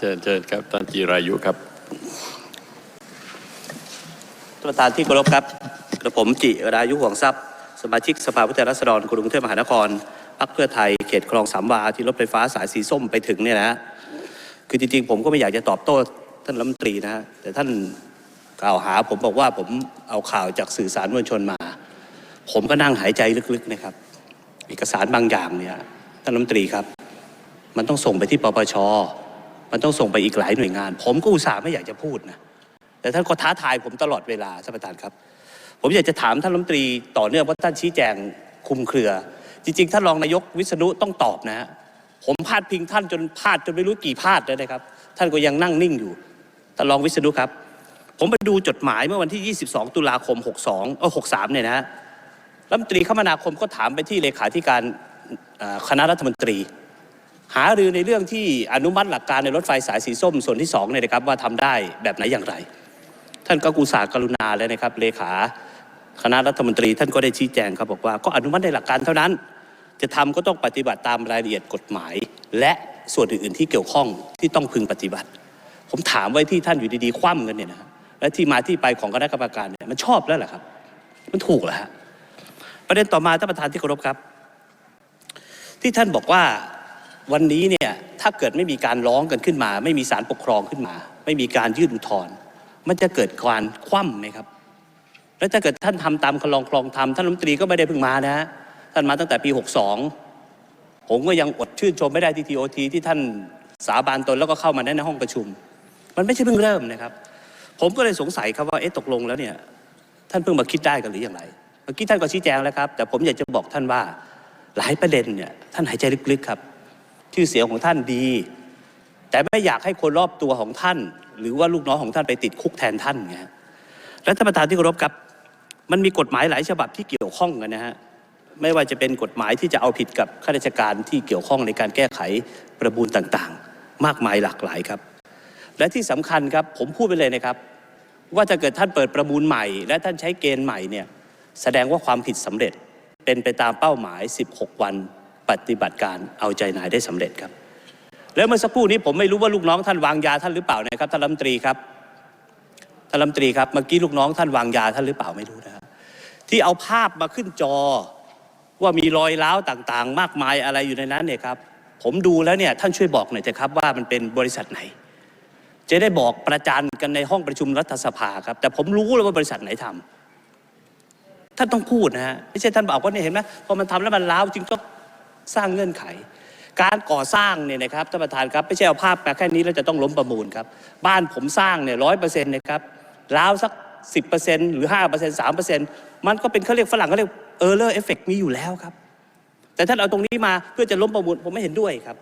เชิญเชิญครับท่านจีรายุครับท่านประธานที่เคารพครับกระผมจิรายุห่วงทรัพย์ สมาชิกสภาผู้แทนราษฎรกรุงเทพมหานครพรรคเพื่อไทยเขตคลองสามวาที่รถไฟฟ้าสายสีส้มไปถึงเนี่ยนะฮะคือจริงๆผมก็ไม่อยากจะตอบโต้ท่านรัฐมนตรีนะฮะแต่ท่านกล่าวหาผมบอกว่าผมเอาข่าวจากสื่อสารมวลชนมา ผมก็นั่งหายใจลึกๆนะครับ เอกสารบางอย่างเนี่ยท่านรัฐมนตรีครับ มันต้องส่งไปที่ปปช มันต้องส่งไปอีกหลายหน่วยงาน ผมก็อุตส่าห์ไม่อยากจะพูดนะแต่ท่านก็ท้าทายผมตลอดเวลาท่านประธานครับ ผมอยากจะถามท่านรัฐมนตรีต่อเนื่องเพราท่านชี้แจงคุมเครือ จริง ๆ ท่านรองนายกวิษณุต้องตอบนะฮะผมพาดพิงท่านจนพาดจนไม่รู้กี่พาดแล้วนะครับ ท่านก็ยังนั่งนิ่งอยู่ท่านรองวิษณุครับ ผมไปดูจดหมายเมื่อวันที่ 22 ตุลาคม 62เออ63 เนี่ยนะฮะรัฐมนตรีคมนาคมก็ถามไปที่เลขาธิการคณะรัฐมนตรี หารือในเรื่องที่อนุมัติหลักการในรถไฟสายสีส้มส่วนที่สองเนี่ยนะครับว่าทำได้แบบไหนอย่างไร ท่านก็กุศากรุณาเลยนะครับเลขาคณะรัฐมนตรีท่านก็ได้ชี้แจงครับบอกว่าก็อนุมัติในหลักการเท่านั้น จะทำก็ต้องปฏิบัติตามรายละเอียดกฎหมาย และส่วนอื่นๆที่เกี่ยวข้องที่ต้องพึงปฏิบัติ ผมถามไว้ที่ท่านอยู่ดีๆคว่ำกันเนี่ยนะและที่มาที่ไปของคณะกรรมการเนี่ยมันชอบแล้วเหรอครับ มันถูกเหรอฮะประเด็นต่อมาท่านประธานที่เคารพครับ ที่ท่านบอกว่า วันนี้เนี่ยถ้าเกิดไม่มีการร้องกันขึ้นมา ไม่มีศาลปกครองขึ้นมา ไม่มีการยื่นอุทธรณ์มันจะเกิดการคว่ำไหมครับ แล้วถ้าเกิดท่านทำตามคลองคลองทำท่านรัฐมนตรีก็ไม่ได้เพิ่งมานะฮะท่านมาตั้งแต่ปี 62 ผมก็ยังอดชื่นชมไม่ได้ที่ทีโอทีที่ท่านสาบานตนแล้วก็เข้ามาในห้องประชุม มันไม่ใช่เพิ่งเริ่มนะครับ ผมก็เลยสงสัยครับว่าเอ๊ะตกลงแล้วเนี่ยท่านเพิ่งมาคิดได้กันหรืออย่างไรเมื่อกี้ท่านก็ชี้แจงแล้วครับ แต่ผมอยากจะบอกท่านว่าหลายประเด็นเนี่ยท่านหายใจลึกๆครับ ชื่อเสียงของท่านดี แต่ไม่อยากให้คนรอบตัวของท่าน หรือว่าลูกน้องของท่านไปติดคุกแทนท่านไงและท่านประธานที่เคารพครับ มันมีกฎหมายหลายฉบับที่เกี่ยวข้องกันนะฮะไม่ว่าจะเป็นกฎหมายที่จะเอาผิดกับข้าราชการที่เกี่ยวข้องในการแก้ไขประมูลต่างๆ มากมายหลากหลายครับ และที่สำคัญครับผมพูดไปเลยนะครับ ว่าถ้าเกิดท่านเปิดประมูลใหม่ และท่านใช้เกณฑ์ใหม่เนี่ยแสดงว่าความผิดสำเร็จเป็นไปตามเป้าหมาย 16 วัน ปฏิบัติการเอาใจนายได้สำเร็จครับ แล้วเมื่อสักครู่นี้ผมไม่รู้ว่าลูกน้องท่านวางยาท่านหรือเปล่านะครับท่านรัฐมนตรีครับท่านรัฐมนตรีครับเมื่อกี้ลูกน้องท่านวางยาท่านหรือเปล่าไม่รู้นะครับที่เอาภาพมาขึ้นจอว่ามีรอยร้าวต่างๆ มากมายอะไรอยู่ในนั้นเนี่ยครับ ผมดูแล้วเนี่ยท่านช่วยบอกหน่อยเถอะครับว่ามันเป็นบริษัทไหน จะได้บอกประจานกันในห้องประชุมรัฐสภาครับ แต่ผมรู้แล้วว่าบริษัทไหนทำท่านต้องพูดนะฮะไม่ใช่ท่านบอกว่าเนี่ยเห็นไหมพอมันทำแล้วมันล้าวจริงก็ สร้างเงื่อนไข การก่อสร้างเนี่ยนะครับท่านประธานครับไม่ใช่เอาภาพมาแค่นี้แล้วจะต้องล้มประมูลครับบ้านผมสร้างเนี่ยร้อยเปอร์เซ็นต์นะครับล้าวสักสิบเปอร์เซ็นต์หรือห้าเปอร์เซ็นต์สามเปอร์เซ็นต์มันก็เป็นเขาเรียกฝรั่งเขาเรียกเออร์เลอร์เอฟเฟกมีอยู่แล้วครับ แต่ท่านเอาตรงนี้มาเพื่อจะล้มประมูลผมไม่เห็นด้วยครับ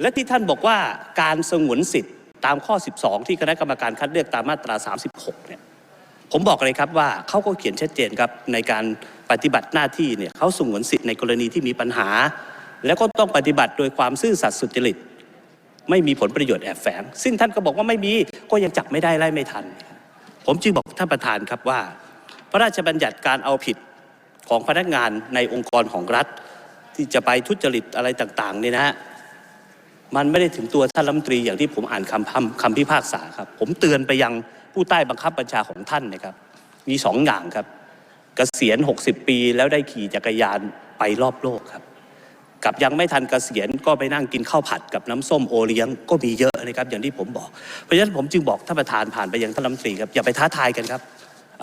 และที่ท่านบอกว่าการสงวนสิทธิ์ตามข้อ 12 ที่คณะกรรมการคัดเลือกตามมาตรา 36เนี่ย ผมบอกเลยครับว่าเขาก็เขียนชัดเจนครับในการปฏิบัติหน้าที่เนี่ยเขาสงวนสิทธิ์ในกรณีที่มีปัญหา แล้วก็ต้องปฏิบัติโดยความซื่อสัตย์สุจริต ไม่มีผลประโยชน์แอบแฝง ซึ่งท่านก็บอกว่าไม่มีก็ยังจับไม่ได้ไล่ไม่ทัน ผมจึงบอกท่านประธานครับว่า พระราชบัญญัติการเอาผิดของพนักงานในองค์กรของรัฐ ที่จะไปทุจริตอะไรต่างๆเนี่ยนะฮะมันไม่ได้ถึงตัวท่านรัฐมนตรีอย่างที่ผมอ่านคำคำพิพากษาครับ ผมเตือนไปยัง ผู้ใต้บังคับบัญชาของท่านนะครับ มีสองอย่างครับกเกษียณ 60 ปีแล้วได้ขี่จักรยานไปรอบโลกครับ กับยังไม่ทันเกษียณก็ไปนั่งกินข้าวผัดกับน้ำส้มโอเลี้ยงก็มีเยอะนะครับอย่างที่ผมบอก เพราะฉะนั้นผมจึงบอกท่านประธานผ่านไปยังท่านรัฐมนตรีครับอย่าไปท้าทายกันครับ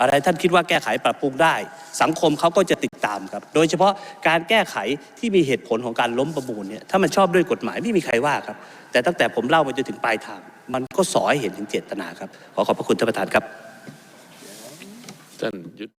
อะไรท่านคิดว่าแก้ไขปรับปรุงได้ สังคมเขาก็จะติดตามครับ โดยเฉพาะการแก้ไขที่มีเหตุผลของการล้มประมูลเนี่ยถ้ามันชอบด้วยกฎหมายไม่มีใครว่าครับ แต่ตั้งแต่ผมเล่ามาจนถึงปลายทาง มันก็สอให้เห็นถึงเจตนาครับขอขอบพระคุณท่านประธานครับท่านยุทธ